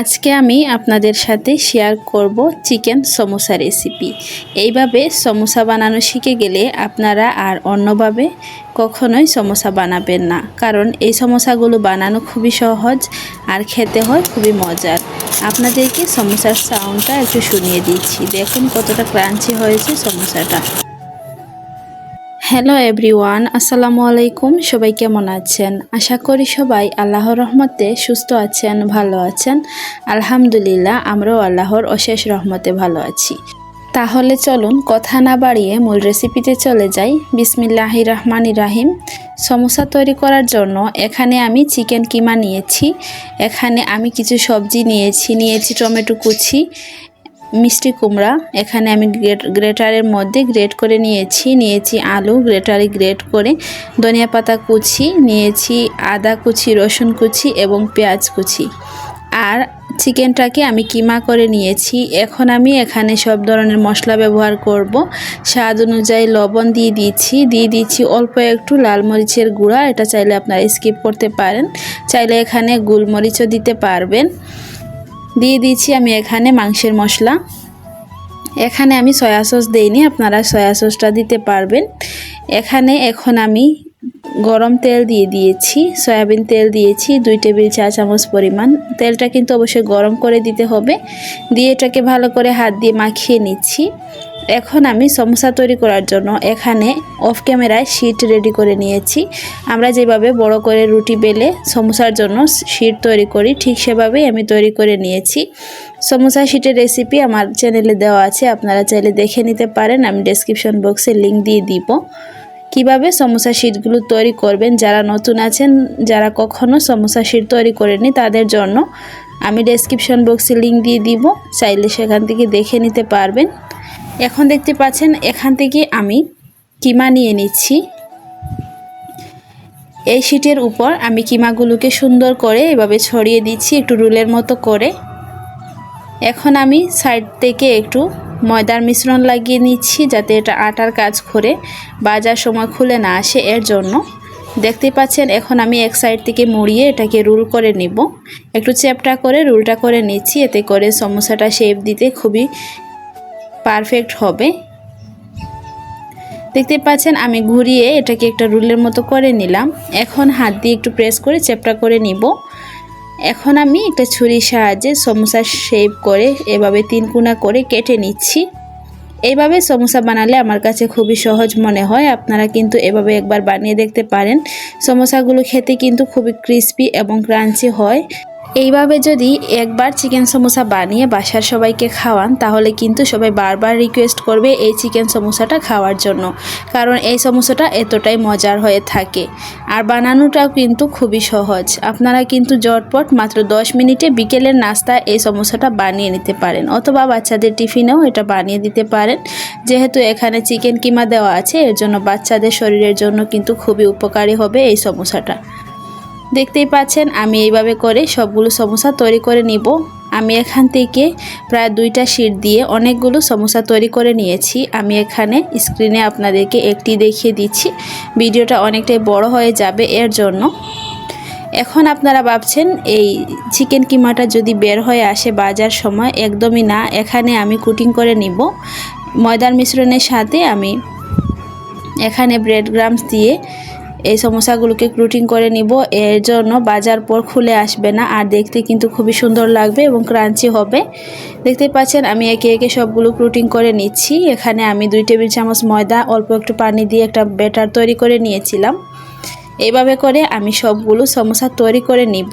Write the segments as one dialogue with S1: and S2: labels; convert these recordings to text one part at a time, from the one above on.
S1: আজকে আমি আপনাদের সাথে শেয়ার করব চিকেন সমোসা রেসিপি এইভাবে সমোসা বানানো শিখে গেলে আপনারা আর অন্যভাবে কখনোই সমোসা বানাবেন না। কারণ এই সমোসাগুলো বানানো খুবই সহজ আর খেতে হয় খুবই মজার। আপনাদেরকে সমোসার সাউন্ডটা একটু শুনিয়ে দিচ্ছি। দেখুন কতটা ক্রাঞ্চি হয়েছে সমোসাটা। হ্যালো এভরিওয়ান আসসালামু আলাইকুম সবাই কেমন আছেন? আশা করি সবাই আল্লাহর রহমতে সুস্থ আছেন, ভালো আছেন। আলহামদুলিল্লাহ, আমরাও আল্লাহর অশেষ রহমতে ভালো আছি। তাহলে চলুন কথা না বাড়িয়ে মূল রেসিপিতে চলে যাই। বিসমিল্লাহি রহমান রাহিম। সমোসা তৈরি করার জন্য এখানে আমি চিকেন কিমা নিয়েছি। এখানে আমি কিছু সবজি নিয়েছি নিয়েছি টমেটো কুচি। মিষ্টি কুমড়া। এখানে আমি গ্রেট, গ্রেটারের মধ্যে গ্রেট করে নিয়েছি। নিয়েছি আলু, গ্রেটারে গ্রেট করে ধনিয়া পাতা কুচি, নিয়েছি আদা কুচি, রসুন কুচি এবং পেঁয়াজ কুচি। আর চিকেনটাকে আমি কিমা করে নিয়েছি। এখন আমি এখানে সব ধরনের মশলা ব্যবহার করব। স্বাদ অনুযায়ী লবণ দিয়ে দিচ্ছি দিয়ে দিচ্ছি অল্প একটু লাল মরিচের গুঁড়া। এটা চাইলে আপনারা স্কিপ করতে পারেন। চাইলে এখানে গুলমরিচও দিতে পারবেন। দিয়ে দিয়েছি আমি এখানে মাংসের মশলা। এখানে আমি সয়া সস দিইনি, আপনারা সয়া সসটা দিতে পারবেন। এখানে এখন আমি গরম তেল দিয়ে দিয়েছি, সয়াবিন তেল দিয়েছি, দুই টেবিল চা চামচ পরিমাণ। তেলটা কিন্তু অবশ্যই গরম করে দিতে হবে। দিয়ে এটাকে ভালো করে হাত দিয়ে মাখিয়ে নিচ্ছি। এখন আমি সমোসা তৈরি করার জন্য এখানে অফ ক্যামেরায় শিট রেডি করে নিয়েছি। আমরা যেভাবে বড় করে রুটি বেলে সমোসার জন্য শিট তৈরি করি, ঠিক সেভাবেই আমি তৈরি করে নিয়েছি। সমোসা শিটের রেসিপি আমার চ্যানেলে দেওয়া আছে, আপনারা চাইলে দেখে নিতে পারেন, আমি ডেসক্রিপশন বক্সে লিঙ্ক দিয়ে দিব। কীভাবে সমোসা শিটগুলো তৈরি করবেন, যারা নতুন আছেন, যারা কখনো সমোসা শিট তৈরি করেনি তাদের জন্য আমি ডেসক্রিপশন বক্সে লিঙ্ক দিয়ে দিব, চাইলে সেখান থেকে দেখে নিতে পারবেন। এখন দেখতে পাচ্ছেন, এখান থেকে আমি কিমা নিয়ে নিচ্ছি। এই শিটের উপর আমি কিমাগুলোকে সুন্দর করে এভাবে ছড়িয়ে দিচ্ছি, একটু রুলের মতো করে। এখন আমি সাইড থেকে একটু ময়দার মিশ্রণ লাগিয়ে নিচ্ছি, যাতে এটা আটার কাজ করে, বাজার সময় খুলে না আসে এর জন্য। দেখতে পাচ্ছেন, এখন আমি এক সাইড থেকে মুড়িয়ে এটাকে রুল করে নিব। একটু চ্যাপটা করে, রুলটা করে নিচ্ছি, এতে করে সমস্যাটা শেপ দিতে খুবই পারফেক্ট হবে। দেখতে পাচ্ছেন, আমি ঘুরিয়ে এটাকে একটা রুলের মতো করে নিলাম। এখন হাত দিয়ে একটু প্রেস করে চেপটা করে নিব। এখন আমি একটা ছুরির সাহায্যে সমোসা শেপ করে এভাবে তিন কুনা করে কেটে নিচ্ছি। এইভাবে সমোসা বানালে আমার কাছে খুবই সহজ মনে হয়। আপনারা কিন্তু এভাবে একবার বানিয়ে দেখতে পারেন। সমোসাগুলো খেতে কিন্তু খুবই ক্রিস্পি এবং ক্রাঞ্চি হয়। এইভাবে যদি একবার চিকেন সমোসা বানিয়ে বাসার সবাইকে খাওয়ান, তাহলে কিন্তু সবাই বারবার রিকোয়েস্ট করবে এই চিকেন সমোসাটা খাওয়ার জন্য। কারণ এই সমোসাটা এতটাই মজার হয়ে থাকে। আর বানানোটাও কিন্তু খুবই সহজ। আপনারা কিন্তু জটপট মাত্র 10 মিনিটে বিকেলের নাস্তা এই সমোসাটা বানিয়ে নিতে পারেন, অথবা বাচ্চাদের টিফিনেও এটা বানিয়ে দিতে পারেন। যেহেতু এখানে চিকেন কিমা দেওয়া আছে, এর জন্য বাচ্চাদের শরীরের জন্য কিন্তু খুবই উপকারী হবে এই সমোসাটা। দেখতেই পাচ্ছেন, আমি এইভাবে করে সবগুলো সমোসা তৈরি করে নিব। আমি এখান থেকে প্রায় দুইটা শিট দিয়ে অনেকগুলো সমোসা তৈরি করে নিয়েছি। আমি এখানে স্ক্রিনে আপনাদেরকে একটি দেখিয়ে দিচ্ছি। ভিডিওটা অনেকটাই বড় হয়ে যাবে এর জন্য। এখন আপনারা ভাবছেন, এই চিকেন কিমাটা যদি বের হয়ে আসে বাজার সময়, একদমই না। এখানে আমি কুটিং করে নিব। ময়দার মিশ্রণের সাথে আমি এখানে ব্রেড গ্রামস দিয়ে এই সমস্যাগুলোকে ক্রুটিং করে নিব। এর জন্য বাজার পর খুলে আসবে না, আর দেখতে কিন্তু খুবই সুন্দর লাগবে এবং ক্রাঞ্চি হবে। দেখতে পাচ্ছেন, আমি একে একে সবগুলো ক্রুটিং করে নিচ্ছি। এখানে আমি দুই টেবিল চামচ ময়দা, অল্প একটু পানি দিয়ে একটা ব্যাটার তৈরি করে নিয়েছিলাম। এইভাবে করে আমি সবগুলো সমস্যা তৈরি করে নিব।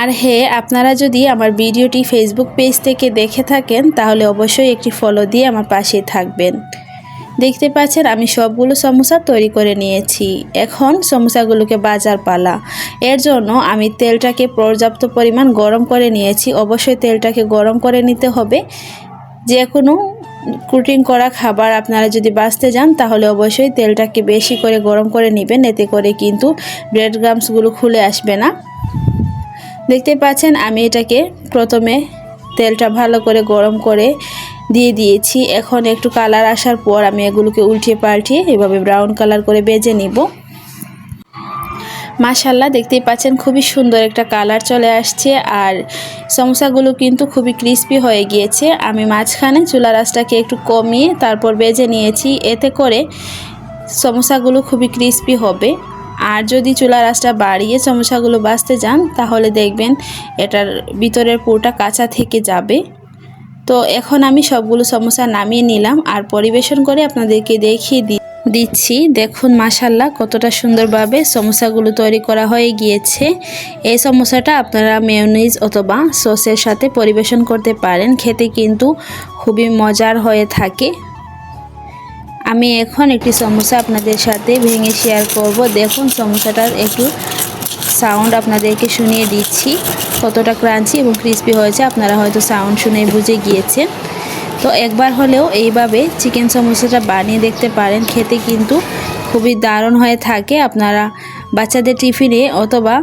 S1: আর হে, আপনারা যদি আমার ভিডিওটি ফেসবুক পেজ থেকে দেখে থাকেন, তাহলে অবশ্যই একটি ফলো দিয়ে আমার পাশে থাকবেন। দেখতে পাচ্ছেন, আমি সবগুলো সমোসা তৈরি করে নিয়েছি। এখন সমোসাগুলোকে বাজার পালা এর জন্য আমি তেলটাকে পর্যাপ্ত পরিমাণ গরম করে নিয়েছি। অবশ্যই তেলটাকে গরম করে নিতে হবে। যে কোনো কুটিং করা খাবার আপনারা যদি বাঁচতে যান, তাহলে অবশ্যই তেলটাকে বেশি করে গরম করে নেবেন। এতে করে কিন্তু ব্রেড গ্রামসগুলো খুলে আসবে না। দেখতে পাচ্ছেন, আমি এটাকে প্রথমে তেলটা ভালো করে গরম করে দিয়ে দিয়েছি। এখন একটু কালার আসার পর আমি এগুলোকে উল্টিয়ে পাল্টিয়ে এভাবে ব্রাউন কালার করে বেজে নিব। মাশাল্লাহ দেখতেই পাচ্ছেন খুবই সুন্দর একটা কালার চলে আসছে আর সমোসাগুলো কিন্তু খুবই ক্রিস্পি হয়ে গিয়েছে। আমি মাঝখানে চুলা রাসটাকে একটু কমিয়ে তারপর বেজে নিয়েছি, এতে করে সমোসাগুলো খুবই ক্রিস্পি হবে। আর যদি চুলা রাসটা বাড়িয়ে সমোসাগুলো বাঁচতে যান, তাহলে দেখবেন এটার ভিতরের পুরোটা কাঁচা থেকে যাবে। তো এখন আমি সবগুলো সমোসা নামিয়ে নিলাম আর পরিবেশন করে আপনাদেরকে দেখিয়ে দিই দিচ্ছি। দেখুন মাসাল্লাহ কতটা সুন্দরভাবে সমোসাগুলো তৈরি করা হয়ে গিয়েছে। এই সমোসাটা আপনারা মেয়নিজ অথবা সসের সাথে পরিবেশন করতে পারেন। খেতে কিন্তু খুবই মজার হয়ে থাকে। আমি এখন একটি সমোসা আপনাদের সাথে ভেঙে শেয়ার করব। দেখুন, সমোসাটার একটু সাউন্ড আপনাদেরকে শুনিয়ে দিচ্ছি। কতটা ক্রাঞ্চি এবং ক্রিস্পি হয়েছে, আপনারা হয়তো সাউন্ড শুনে বুঝে গিয়েছেন। তো একবার হলেও এইভাবে চিকেন সমোসাটা বানিয়ে দেখতে পারেন। খেতে কিন্তু খুবই দারুণ হয়ে থাকে। আপনারা বাচ্চাদের টিফিনে অথবা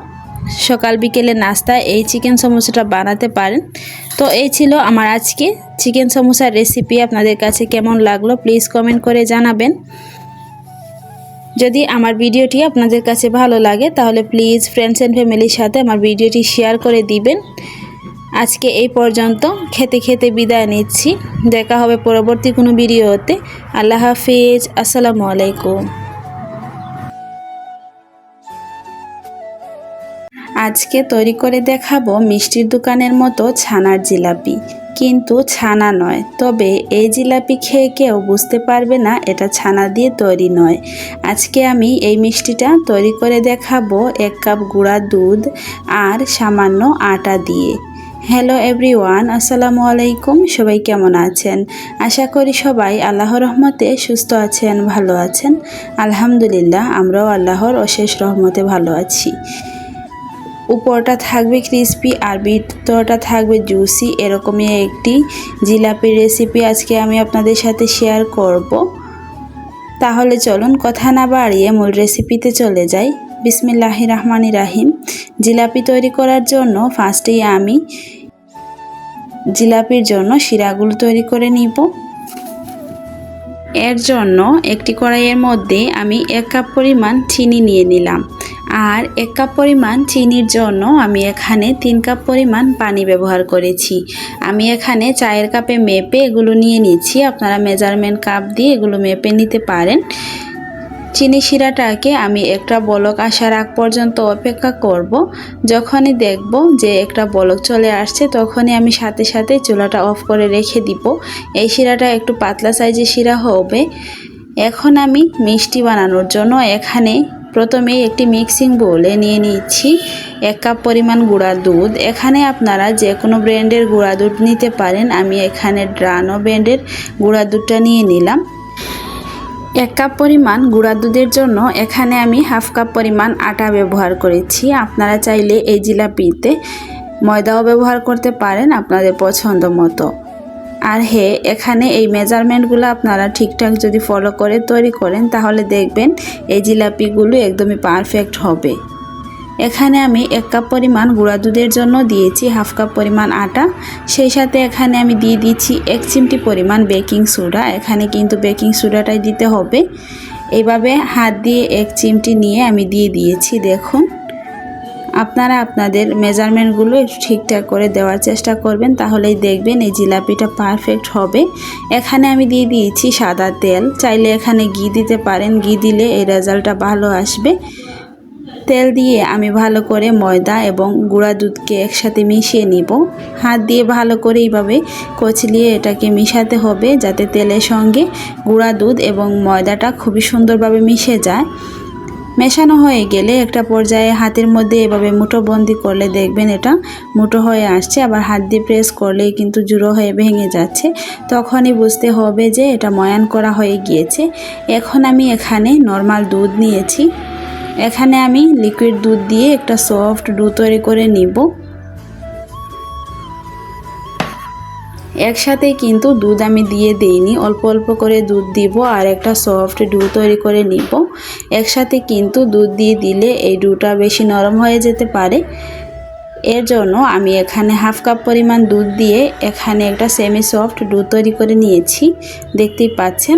S1: সকাল বিকেলে নাস্তায় এই চিকেন সমোসাটা বানাতে পারেন। তো এই ছিল আমার আজকে চিকেন সমোসার রেসিপি আপনাদের কাছে কেমন লাগল প্লিজ কমেন্ট করে জানাবেন। যদি আমার ভিডিওটি আপনাদের কাছে ভালো লাগে, তাহলে প্লিজ ফ্রেন্ডস অ্যান্ড ফ্যামিলির সাথে আমার ভিডিওটি শেয়ার করে দিবেন। আজকে এই পর্যন্ত, খেতে খেতে বিদায় নিচ্ছি। দেখা হবে পরবর্তী কোনো ভিডিওতে। আল্লাহ হাফিজ, আসসালামু আলাইকুম। আজকে তৈরি করে দেখাবো মিষ্টির দোকানের মতো ছানার জিলাপি। কিন্তু ছানা নয়, তবে এই জিলাপি খেয়ে কেউ বুঝতে পারবে না এটা ছানা দিয়ে তৈরি নয়। আজকে আমি এই মিষ্টিটা তৈরি করে দেখাবো এক কাপ গুঁড়া দুধ আর সামান্য আটা দিয়ে। হ্যালো এভরিওয়ান, আসসালামু আলাইকুম, সবাই কেমন আছেন? আশা করি সবাই আল্লাহর রহমতে সুস্থ আছেন, ভালো আছেন। আলহামদুলিল্লাহ, আমরাও আল্লাহর অশেষ রহমতে ভালো আছি। উপরটা থাকবে ক্রিসপি আর ভিতরটা থাকবে জুসি এরকমই একটি জিলাপির রেসিপি আজকে আমি আপনাদের সাথে শেয়ার করব। তাহলে চলুন কথা না বাড়িয়ে মূল রেসিপিতে চলে যাই। বিসমিল্লাহ রহমানি রাহিম। জিলাপি তৈরি করার জন্য ফার্স্টেই আমি জিলাপির জন্য শিরাগুলো তৈরি করে নিব। এর জন্য একটি কড়াইয়ের মধ্যে আমি এক কাপ পরিমাণ চিনি নিয়ে নিলাম। আর এক কাপ পরিমাণ চিনির জন্য আমি এখানে তিন কাপ পরিমাণ পানি ব্যবহার করেছি। আমি এখানে চায়ের কাপে মেপে এগুলো নিয়ে নিচ্ছি। আপনারা মেজারমেন্ট কাপ দিয়ে এগুলো মেপে নিতে পারেন। চিনি শিরাটাকে আমি একটা বলক আসার আগ পর্যন্ত অপেক্ষা করব। যখনই দেখব যে একটা বলক চলে আসছে, তখনই আমি সাথে সাথে চুলাটা অফ করে রেখে দিব। এই শিরাটা একটু পাতলা সাইজের শিরা হবে। এখন আমি মিষ্টি বানানোর জন্য এখানে প্রথমে একটি মিক্সিং বোলে নিয়ে নিচ্ছি। এক কাপ পরিমাণ গুঁড়া দুধ। এখানে আপনারা যে কোনো ব্র্যান্ডের গুঁড়া দুধ নিতে পারেন। আমি এখানে ড্রানো ব্র্যান্ডের গুঁড়া দুধটা নিয়ে নিলাম। এক কাপ পরিমাণ গুঁড়া দুধের জন্য এখানে আমি হাফ কাপ পরিমাণ আটা ব্যবহার করেছি। আপনারা চাইলে এই জিলাপিতে ময়দাও ব্যবহার করতে পারেন আপনাদের পছন্দ মতো। আর হে, এখানে এই মেজারমেন্টগুলো আপনারা ঠিকঠাক যদি ফলো করে, তৈরি করেন, তাহলে দেখবেন এই জিলাপিগুলো একদমই পারফেক্ট হবে। এখানে আমি এক কাপ পরিমাণ গুঁড়া দুধের জন্য দিয়েছি, হাফ কাপ পরিমাণ আটা। সেই সাথে এখানে আমি দিয়ে দিচ্ছি এক চিমটি পরিমাণ বেকিং সোডা এখানে কিন্তু বেকিং সোডাটাই দিতে হবে। এইভাবে হাত দিয়ে এক চিমটি নিয়ে আমি দিয়ে দিয়েছি, দেখুন। আপনারা আপনাদের মেজারমেন্টগুলো একটু ঠিকঠাক করে দেওয়ার চেষ্টা করবেন, তাহলেই দেখবেন এই জিলাপিটা পারফেক্ট হবে। এখানে আমি দিয়ে দিয়েছি সাদা তেল, চাইলে এখানে ঘি দিতে পারেন, ঘি দিলে এই রেজাল্টটা ভালো আসবে। তেল দিয়ে আমি ভালো করে ময়দা এবং গুঁড়া দুধকে একসাথে মিশিয়ে নিব। হাত দিয়ে ভালো করে এইভাবে কচলিয়ে এটাকে মিশাতে হবে, যাতে তেলের সঙ্গে গুঁড়া দুধ এবং ময়দাটা খুবই সুন্দরভাবে মিশে যায়। মেশানো হয়ে গেলে একটা পর্যায়ে হাতের মধ্যে এভাবে মুঠো বন্দি করলে দেখবেন এটা মুঠো হয়ে আসছে। আবার হাত দিয়ে প্রেস করলেই কিন্তু জুড়ো হয়ে ভেঙে যাচ্ছে। তখনই বুঝতে হবে যে এটা ময়ান করা হয়ে গিয়েছে। এখন আমি এখানে নর্মাল দুধ নিয়েছি। এখানে আমি লিকুইড দুধ দিয়ে একটা সফট ডু তৈরি করে নিব। একসাথে কিন্তু দুধ আমি দিয়ে দিইনি। অল্প অল্প করে দুধ দিব আর একটা সফট ডু তৈরি করে নিব। একসাথে কিন্তু দুধ দিয়ে দিলে এই ডুটা বেশি নরম হয়ে যেতে পারে। এর জন্য আমি এখানে হাফ কাপ পরিমাণ দুধ দিয়ে এখানে একটা সেমি সফট ডু তৈরি করে নিয়েছি। দেখতেই পাচ্ছেন?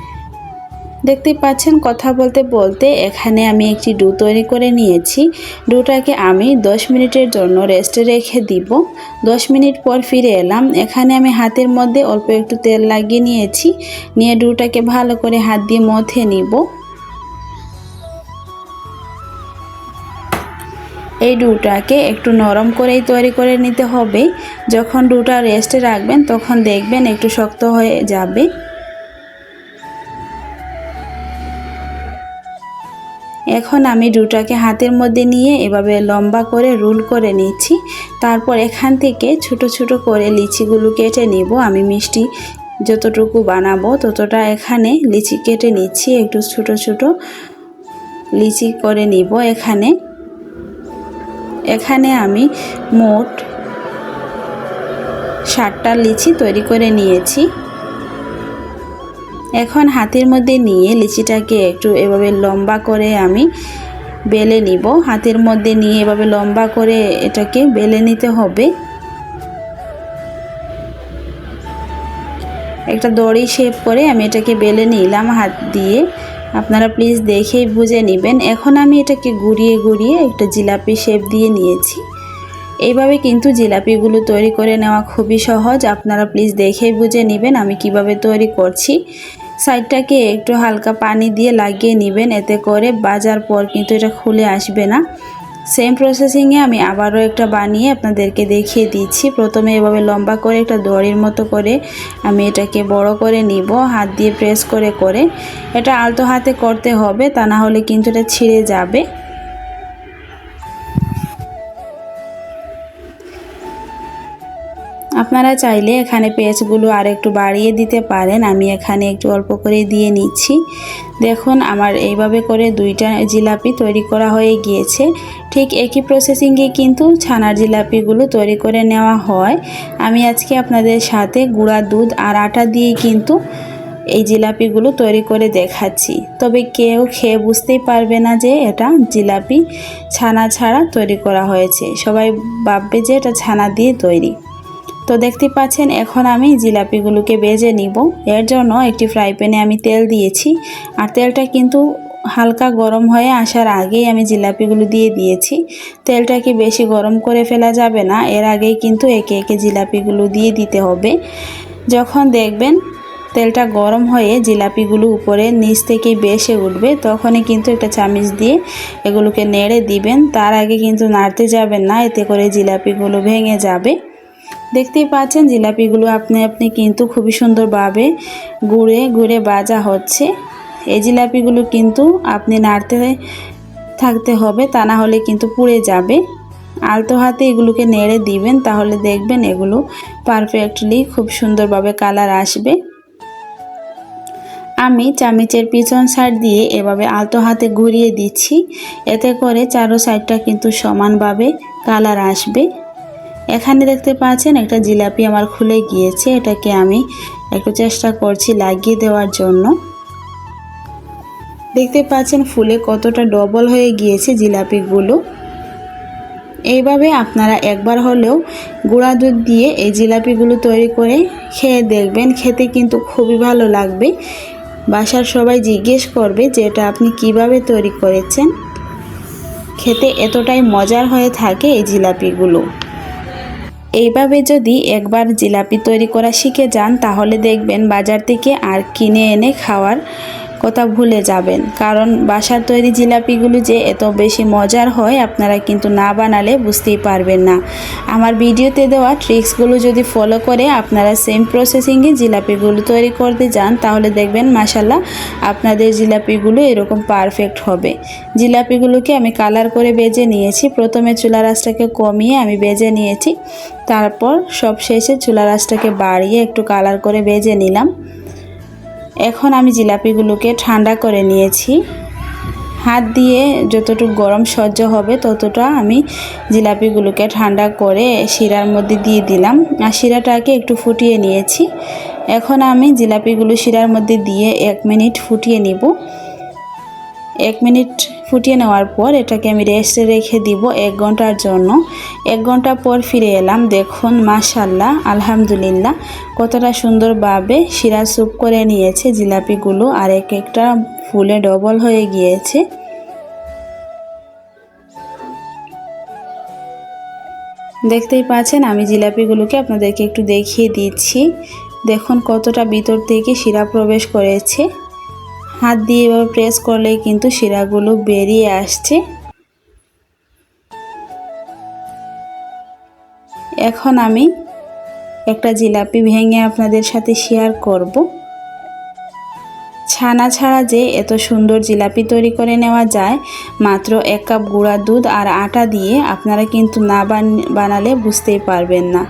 S1: দেখতে পাচ্ছেন কথা বলতে বলতে এখানে আমি একটি ডু তৈরি করে নিয়েছি। ডুটাকে আমি 10 মিনিটের জন্য রেস্টে রেখে দিব। 10 মিনিট পর ফিরে এলাম। এখানে আমি হাতের মধ্যে অল্প একটু তেল লাগিয়ে নিয়েছি। নিয়ে ডুটাকে ভালো করে হাত দিয়ে মথে নিব। এই ডুটাকে একটু নরম করেই তৈরি করে নিতে হবে। যখন ডুটা রেস্টে রাখবেন, তখন দেখবেন একটু শক্ত হয়ে যাবে। এখন আমি ডুটাকে হাতের মধ্যে নিয়ে এভাবে লম্বা করে রুল করে নিচ্ছি। তারপর এখান থেকে ছোট ছোট করে লিচিগুলো কেটে নিব। আমি মিষ্টি যতটুকু বানাবো ততটা এখানে লিচি কেটে নিচ্ছি। একটু ছোট ছোট লিচি করে নিব এখানে। এখানে আমি মোট ষাটটা লিচি তৈরি করে নিয়েছি। এখন হাতের মধ্যে নিয়ে লিচিটাকে একটু এভাবে লম্বা করে আমি বেলে নিব। হাতের মধ্যে নিয়ে এভাবে লম্বা করে এটাকে বেলে নিতে হবে। একটা দড়ি শেপ করে আমি এটাকে বেলে নিলাম হাত দিয়ে। আপনারা প্লিজ দেখেই বুঝে নেবেন। এখন আমি এটাকে ঘুরিয়ে ঘুরিয়ে একটা জিলাপি শেপ দিয়ে নিয়েছি। এইভাবে কিন্তু জিলাপিগুলো তৈরি করে নেওয়া খুবই সহজ। আপনারা প্লিজ দেখেই বুঝে নেবেন আমি কীভাবে তৈরি করছি। সাইডটাকে একটু হালকা পানি দিয়ে লাগিয়ে নেবেন, এতে করে বাজার পর কিন্তু এটা খুলে আসবে না। সেম প্রসেসিংয়ে আমি আবারও একটা বানিয়ে আপনাদেরকে দেখিয়ে দিচ্ছি। প্রথমে এভাবে লম্বা করে একটা দড়ির মতো করে আমি এটাকে বড় করে নিব, হাত দিয়ে প্রেস করে করে। এটা আলতো হাতে করতে হবে, তা না হলে কিন্তু এটা ছিঁড়ে যাবে। আপনারা চাইলে এখানে পেঁয়াজগুলো আর একটু বাড়িয়ে দিতে পারেন। আমি এখানে একটু অল্প করে দিয়ে নিচ্ছি। দেখুন, আমার এইভাবে করে দুইটা জিলাপি তৈরি করা হয়ে গিয়েছে। ঠিক একই প্রসেসিংয়ে কিন্তু ছানার জিলাপিগুলো তৈরি করে নেওয়া হয়। আমি আজকে আপনাদের সাথে গুঁড়া দুধ আর আটা দিয়ে কিন্তু এই জিলাপিগুলো তৈরি করে দেখাচ্ছি। তবে কেউ খেয়ে বুঝতেই পারবে না যে এটা জিলাপি ছানা ছাড়া তৈরি করা হয়েছে। সবাই ভাববে যে এটা ছানা দিয়ে তৈরি। তো দেখতে পাচ্ছেন, এখন আমি জিলাপিগুলোকে বেজে নিব। এর জন্য একটি ফ্রাই প্যানে আমি তেল দিয়েছি। আর তেলটা কিন্তু হালকা গরম হয়ে আসার আগেই আমি জিলাপিগুলো দিয়ে দিয়েছি। তেলটাকে বেশি গরম করে ফেলা যাবে না, এর আগেই কিন্তু একে একে জিলাপিগুলো দিয়ে দিতে হবে। যখন দেখবেন তেলটা গরম হয়ে জিলাপিগুলো উপরে নিচ থেকে বেসে উঠবে, তখনই কিন্তু একটা চামিচ দিয়ে এগুলোকে নেড়ে দিবেন। তার আগে কিন্তু নাড়তে যাবেন না, এতে করে জিলাপিগুলো ভেঙে যাবে। দেখতেই পাচ্ছেন জিলাপিগুলো আপনি আপনি কিন্তু খুবই সুন্দরভাবে গুড়ে গুড়ে বাজা হচ্ছে। এই জিলাপিগুলো কিন্তু আপনি নাড়তে থাকতে হবে, তা না হলে কিন্তু পুড়ে যাবে। আলতো হাতে এগুলোকে নেড়ে দিবেন, তাহলে দেখবেন এগুলো পারফেক্টলি খুব সুন্দরভাবে কালার আসবে। আমি চামিচের পিছন সাইড দিয়ে এভাবে আলতো হাতে ঘুরিয়ে দিচ্ছি, এতে করে চারো সাইডটা কিন্তু সমানভাবে কালার আসবে। এখানে দেখতে পাচ্ছেন একটা জিলাপি আমার খুলে গিয়েছে। এটাকে আমি একটু চেষ্টা করছি লাগিয়ে দেওয়ার জন্য। দেখতে পাচ্ছেন ফুলে কতটা ডবল হয়ে গিয়েছে জিলাপিগুলো। এইভাবে আপনারা একবার হলেও গুঁড়া দুধ দিয়ে এই জিলাপিগুলো তৈরি করে খেয়ে দেখবেন। খেতে কিন্তু খুবই ভালো লাগবে। বাসার সবাই জিজ্ঞেস করবে যে এটা আপনি কীভাবে তৈরি করেছেন। খেতে এতটাই মজার হয়ে থাকে এই জিলাপিগুলো। এইভাবে যদি একবার জিলাপি তৈরি করা শিখে যান, তাহলে দেখবেন বাজার থেকে আর কিনে এনে খাওয়ার কথা ভুলে যাবেন। কারণ বাসার তৈরি জিলাপিগুলো যে এত বেশি মজার হয় আপনারা কিন্তু না বানালে বুঝতেই পারবেন না। আমার ভিডিওতে দেওয়া ট্রিক্সগুলো যদি ফলো করে আপনারা সেম প্রসেসিংয়ে জিলাপিগুলো তৈরি করতে যান, তাহলে দেখবেন মাসাল্লাহ আপনাদের জিলাপিগুলো এরকম পারফেক্ট হবে। জিলাপিগুলোকে আমি কালার করে বেজে নিয়েছি। প্রথমে চুলা রাসটাকে কমিয়ে আমি বেজে নিয়েছি। তারপর সব শেষে চুলা রাসটাকে বাড়িয়ে একটু কালার করে বেজে নিলাম। এখন আমি জিলাপিগুলোকে ঠান্ডা করে নিয়েছি। হাত দিয়ে যতটুকু গরম সহ্য হবে ততটা আমি জিলাপিগুলোকে ঠান্ডা করে শিরার মধ্যে দিয়ে দিলাম। আর শিরাটাকে একটু ফুটিয়ে নিয়েছি। এখন আমি জিলাপিগুলো শিরার মধ্যে দিয়ে এক মিনিট ফুটিয়ে নিব। এক মিনিট ফুটিয়ে নেওয়ার পর এটাকে আমি রেস্টে রেখে দিব এক ঘণ্টার জন্য। এক ঘণ্টা পর ফিরে এলাম। দেখুন মাশাল্লাহ আলহামদুলিল্লাহ, কতটা সুন্দরভাবে শিরা স্যুপ করে নিয়েছে জিলাপিগুলো আর এক একটা ফুলে ডবল হয়ে গিয়েছে। দেখতেই পাচ্ছেন, আমি জিলাপিগুলোকে আপনাদেরকে একটু দেখিয়ে দিচ্ছি। দেখুন, কতটা ভিতর থেকে শিরা প্রবেশ করেছে। হাত দিয়ে এভাবে প্রেস করলেই কিন্তু শিরাগুলো বেরিয়ে আসছে। এখন আমি একটা জিলাপি ভেঙে আপনাদের সাথে শেয়ার করব। ছানা ছাড়া যে এত সুন্দর জিলাপি তৈরি করে নেওয়া যায়, মাত্র এক কাপ গুঁড়া দুধ আর আটা দিয়ে আপনারা কিন্তু না বানালে বুঝতেই পারবেন না।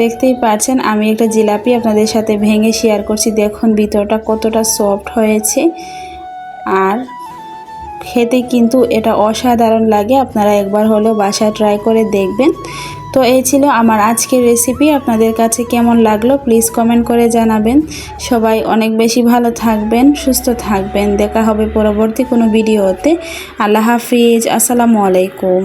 S1: দেখতেই পাচ্ছেন, আমি একটা জিলাপি আপনাদের সাথে ভেঙে শেয়ার করছি। দেখুন, ভিতরটা কতটা সফট হয়েছে। আর খেতে কিন্তু এটা অসাধারণ লাগে, আপনারা একবার হলেও বাসায় ট্রাই করে দেখবেন। তো এই ছিল আমার আজকের রেসিপি আপনাদের কাছে কেমন লাগল প্লিজ কমেন্ট করে জানাবেন। সবাই অনেক বেশি ভালো থাকবেন, সুস্থ থাকবেন। দেখা হবে পরবর্তী কোনো ভিডিওতে আল্লাহ হাফিজ, আসসালামু আলাইকুম।